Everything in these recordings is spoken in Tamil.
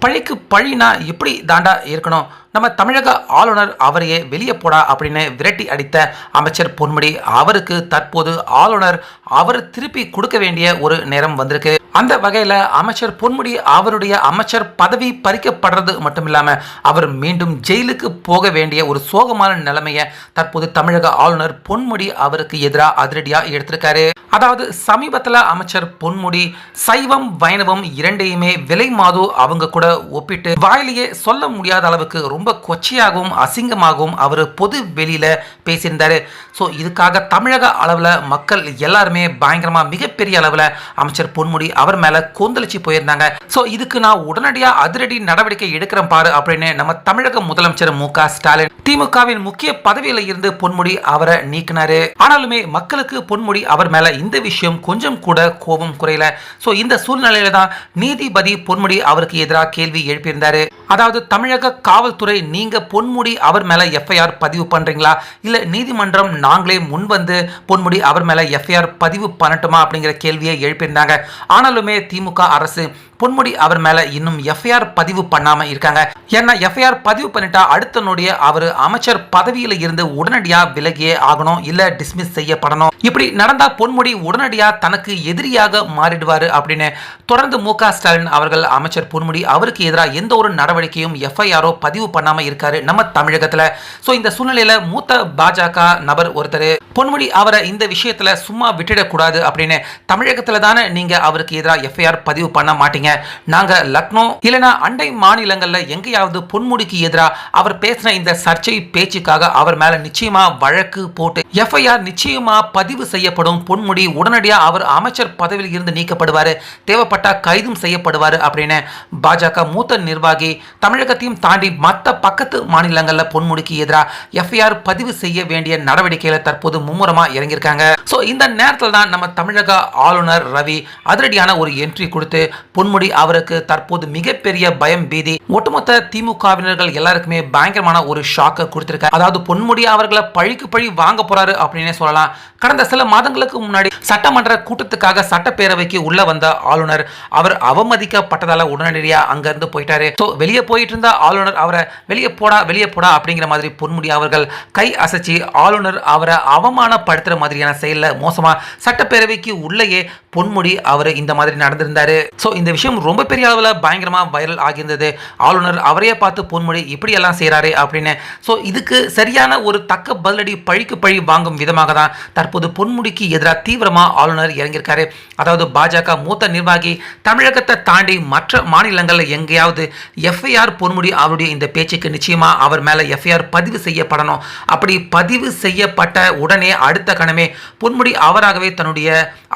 பழிக்கு பழினா எப்படி தாண்டா இருக்கணும் நம்ம தமிழக ஆளுநர் அவரையே வெளியே போடா அப்படின்னு விரட்டி அடித்த அமைச்சர் பொன்முடி அவருக்கு தற்போது ஆளுநர் அவர் திருப்பி கொடுக்க வேண்டிய ஒரு நேரம் வந்திருக்கு. அந்த வகையில் அமைச்சர் பொன்முடி அவருடைய அமைச்சர் பதவி பறிக்கப்படுறது மட்டும் இல்லாமல் அவர் மீண்டும் ஜெயிலுக்கு போக வேண்டிய ஒரு சோகமான நிலைமையை தற்போது தமிழக ஆளுநர் பொன்முடி அவருக்கு எதிராக அதிரடியாக எடுத்திருக்காரு. அதாவது சமீபத்தில் அமைச்சர் பொன்முடி சைவம் வைணவம் இரண்டையுமே விலை மாது அவங்க கூட ஒப்பிட்டு வாயிலேயே சொல்ல முடியாத அளவுக்கு ரொம்ப கொச்சையாகவும் அசிங்கமாகவும் அவர் பொது வெளியில பேசியிருந்தார். ஸோ இதுக்காக தமிழக அளவில் மக்கள் எல்லாருமே பயங்கரமாக மிகப்பெரிய அளவில் அமைச்சர் பொன்முடி அவர் மேலே கொந்தளிச்சு போயிருந்தாங்க. ஸோ இதுக்கு நான் உடனடியாக அதிரடி நடவடிக்கை எடுக்கிறேன் பாரு அப்படின்னு நம்ம தமிழக முதலமைச்சர் மு ஸ்டாலின் திமுகவின் முக்கிய பதவியில் இருந்து பொன்முடி அவரை நீக்கினாரு. ஆனாலுமே மக்களுக்கு பொன்முடி அவர் மேல இந்த விஷயம் கொஞ்சம் கூட கோபம் குறையல. ஸோ இந்த சூழ்நிலையில தான் நீதிபதி பொன்முடி அவருக்கு எதிராக கேள்வி எழுப்பியிருந்தாரு. அதாவது தமிழக காவல்துறை நீங்க பொன்முடி அவர் மேல எஃப்ஐஆர் பதிவு பண்றீங்களா? இல்ல நீதிமன்றம் நாங்களே முன் வந்து பொன்முடி அவர் மேல எஃப்ஐஆர் பதிவு பண்ணட்டுமா அப்படிங்கிற கேள்வியை எழுப்பியிருந்தாங்க. ஆனாலுமே திமுக அரசு பொன்முடி அவர் மேல இன்னும் எஃப்ஐஆர் பதிவு பண்ணாம இருக்காங்க. ஏன்னா எஃப்ஐஆர் பதிவு பண்ணிட்டா அடுத்த நொடிய அவர் அமைச்சர் பதவியில இருந்து உடனடியா விலகியே ஆகணும் இல்ல டிஸ்மிஸ் செய்யப்படணும். இப்படி நடந்தா பொன்முடி உடனடியா தனக்கு எதிரியாக மாறிடுவாரு அப்படின்னு தொடர்ந்து மு க ஸ்டாலின் அவர்கள் அமைச்சர் பொன்முடி அவருக்கு எதிராக எந்த ஒரு நடவடிக்கையும் எஃப்ஐஆரோ பதிவு பண்ணாம இருக்காரு நம்ம தமிழகத்துல. ஸோ இந்த சூழ்நிலையில் மூத்த பாஜக நபர் ஒருத்தர் பொன்முடி அவரை இந்த விஷயத்துல சும்மா விட்டுடக்கூடாது அப்படின்னு தமிழகத்துல தானே நீங்க அவருக்கு எதிராக எஃப்ஐஆர் பதிவு பண்ண மாட்டீங்க. நாங்க லக்னோ இல்லைன்னா அண்டை மாநிலங்களில் எங்கேயாவது பொன்முடிக்கு எதிராக அவர் பேசின இந்த சர்ச்சை பேச்சுக்காக அவர் மேல நிச்சயமா வழக்கு போட்டு எஃப்ஐஆர் நிச்சயமா பதிவு செய்யப்படும். பொன்முடி உடனடியா அவர் அமைச்சர் பதவியில் இருந்து நீக்கப்படுவாரு. தேவைப்பட்டா கைதும் செய்யப்படுவாரு அப்படின்னு பாஜக மூத்த நிர்வாகி தமிழகத்தையும் தாண்டி மற்ற மற்ற பக்கத்து மாநிலங்களில் பொன்முடிக்கு எதிராக எஃப்ஐஆர் பதிவு செய்ய வேண்டிய நடவடிக்கைகளை தற்போது மும்முரமாக இறங்கியிருக்காங்க. ஸோ இந்த நேரத்தில் தான் நம்ம தமிழக ஆளுநர் ரவி அதிரடியான ஒரு என்ட்ரி கொடுத்து பொன்முடி அவருக்கு தற்போது மிகப்பெரிய பயம் பீதி. ஒட்டுமொத்த திமுகவினர்கள் எல்லாருக்குமே பயங்கரமான ஒரு ஷாக்கை கொடுத்திருக்காரு. அதாவது பொன்முடி அவர்களை பழிக்கு பழி வாங்க போறாரு அப்படின்னே சொல்லலாம். கடந்த சில மாதங்களுக்கு முன்னாடி சட்டமன்ற கூட்டத்துக்காக சட்டப்பேரவைக்கு உள்ள வந்த ஆளுநர் அவர் அவமதிக்கப்பட்டதால உடனடியாக அங்கிருந்து போயிட்டாரு. ஸோ வெளியே போயிட்டு இருந்த ஆளுநர் அவரை வெளியே போடா வெளியே போடா அப்படிங்கிற மாதிரி பொன்முடி அவர்கள் கை அசைச்சு ஆளுநர் அவரை அவமானப்படுத்துற மாதிரியான செயலில் மோசமா சட்டப்பேரவைக்கு உள்ளேயே பொன்முடி அவர் இந்த மாதிரி நடந்திருந்தாரு. ஸோ இந்த விஷயம் ரொம்ப பெரிய அளவில் பயங்கரமா வைரல் ஆகியிருந்தது. ஆளுநர் அவரையே பார்த்து பொன்முடி இப்படியெல்லாம் செய்கிறாரு அப்படின்னு. ஸோ இதுக்கு சரியான ஒரு தக்க பதிலடி பழிக்கு பழி வாங்கும் விதமாக தான் தற்போது பொன்முடிக்கு எதிராக தீவிரமாக ஆளுநர் இறங்கியிருக்காரு. அதாவது பாஜக மூத்த நிர்வாகி தமிழகத்தை தாண்டி மற்ற மாநிலங்களில் எங்கேயாவது எஃப்ஐஆர் பொன்முடி அவருடைய இந்த பேச்சுக்கு நிச்சயமா அவர் மேலே எஃப்ஐஆர் பதிவு செய்யப்படணும். அப்படி பதிவு செய்யப்பட்ட உடனே அடுத்த கணமே பொன்முடி அவராகவே தன்னுடைய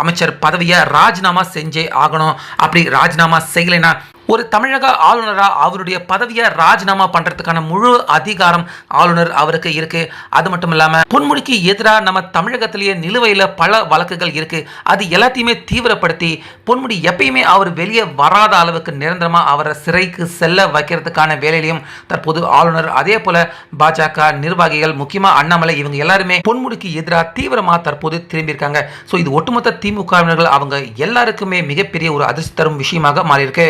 அமைச்சர் பதவியை ராஜினாமா செஞ்சே ஆகணும். அப்படி ராஜினாமா செய்யலைன்னா ஒரு தமிழக ஆளுநராக அவருடைய பதவியை ராஜினாமா பண்ணுறதுக்கான முழு அதிகாரம் ஆளுநர் அவருக்கு இருக்கு. அது மட்டும் இல்லாமல் பொன்முடிக்கு எதிராக நம்ம தமிழகத்திலேயே நிலுவையில் பல வழக்குகள் இருக்கு. அது எல்லாத்தையுமே தீவிரப்படுத்தி பொன்முடி எப்பயுமே அவர் வெளியே வராத அளவுக்கு நிரந்தரமாக அவரை சிறைக்கு செல்ல வைக்கிறதுக்கான வேலையிலையும் தற்போது ஆளுநர். அதே போல பாஜக நிர்வாகிகள் முக்கியமாக அண்ணாமலை இவங்க எல்லாருமே பொன்முடிக்கு எதிராக தீவிரமாக தற்போது திரும்பியிருக்காங்க. ஸோ இது ஒட்டுமொத்த திமுகவினர்கள் அவங்க எல்லாருக்குமே மிகப்பெரிய ஒரு அதிர்ச்சி தரும் விஷயமாக மாறியிருக்கு.